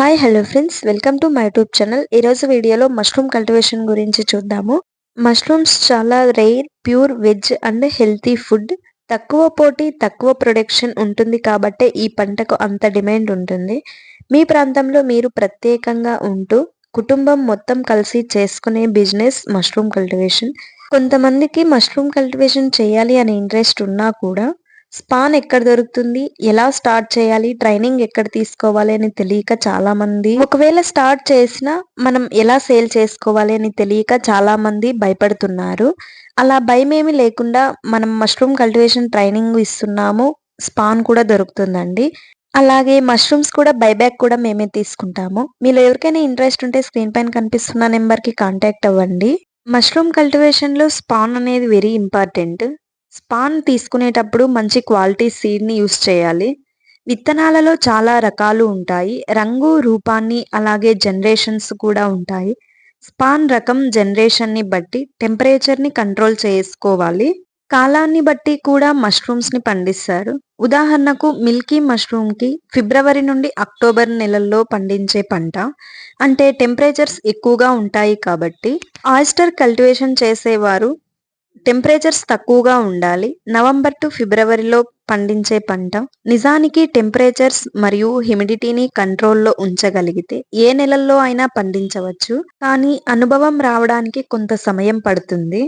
Hi hello friends welcome to my YouTube channel ఈరోజు వీడియోలో mushroom cultivation గురించి చూద్దాము. మష్రూమ్స్ చాలా rare pure veg and healthy food తక్కువ పోటీ తక్కువ ప్రొడక్షన్ ఉంటుంది కాబట్టే ఈ పంటకు అంత డిమాండ్ ఉంటుంది. మీ ప్రాంతంలో మీరు ప్రత్యేకంగా ఉంటూ కుటుంబం మొత్తం కలిసి చేసుకునే బిజినెస్ మష్రూమ్ కల్టివేషన్ కొంతమందికి మష్రూమ్ కల్టివేషన్ చేయాలి అనే ఇంట్రెస్ట్ ఉన్నా కూడా స్పాన్ ఎక్కడ దొరుకుతుంది? ఎలా స్టార్ట్ చేయాలి? ట్రైనింగ్ ఎక్కడ తీసుకోవాలి అని తెలియక చాలా మంది ఒకవేళ స్టార్ట్ చేసినా మనం ఎలా సేల్ చేసుకోవాలి అని తెలియక చాలా మంది భయపడుతున్నారు. అలా భయం ఏమి లేకుండా మనం మష్రూమ్ కల్టివేషన్ ట్రైనింగ్ ఇస్తున్నాము. స్పాన్ కూడా దొరుకుతుందండి. అలాగే మష్రూమ్స్ కూడా బైబ్యాక్ కూడా మేమే తీసుకుంటాము. మీలో ఎవరికైనా ఇంట్రెస్ట్ ఉంటే స్క్రీన్ పైన కనిపిస్తున్న నెంబర్కి కాంటాక్ట్ అవ్వండి. మష్రూమ్ కల్టివేషన్లో స్పాన్ అనేది వెరీ ఇంపార్టెంట్. స్పాన్ తీసుకునేటప్పుడు మంచి క్వాలిటీ సీడ్ని యూస్ చేయాలి. విత్తనాలలో చాలా రకాలు ఉంటాయి. రంగు రూపాన్ని అలాగే జనరేషన్స్ కూడా ఉంటాయి. స్పాన్ రకం జనరేషన్ని బట్టి టెంపరేచర్ని కంట్రోల్ చేసుకోవాలి. కాలాన్ని బట్టి కూడా మష్రూమ్స్ని పండిస్తారు. ఉదాహరణకు మిల్కీ మష్రూమ్కి ఫిబ్రవరి నుండి అక్టోబర్ నెలల్లో పండించే పంట. అంటే టెంపరేచర్స్ ఎక్కువగా ఉంటాయి కాబట్టి. ఆయిస్టర్ కల్టివేషన్ చేసేవారు టెంపరేచర్స్ తక్కువగా ఉండాలి. నవంబర్ టు ఫిబ్రవరిలో పండించే పంట నిజానికి టెంపరేచర్స్ మరియు హ్యూమిడిటీని కంట్రోల్లో ఉంచగలిగితే ఏ నెలల్లో అయినా పండించవచ్చు. కానీ అనుభవం రావడానికి కొంత సమయం పడుతుంది.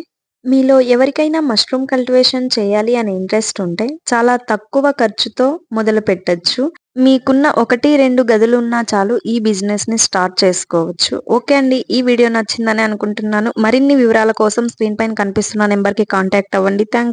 మీలో ఎవరికైనా మష్రూమ్ కల్టివేషన్ చేయాలి అనే ఇంట్రెస్ట్ ఉంటే చాలా తక్కువ ఖర్చుతో మొదలు పెట్టచ్చు. మీకున్న ఒకటి రెండు గదులు ఉన్నా చాలు ఈ బిజినెస్ని స్టార్ట్ చేసుకోవచ్చు. ఓకే అండి ఈ వీడియో నచ్చిందని అనుకుంటున్నాను. మరిన్ని వివరాల కోసం స్క్రీన్ పైన కనిపిస్తున్న నెంబర్కి కాంటాక్ట్ అవ్వండి. థ్యాంక్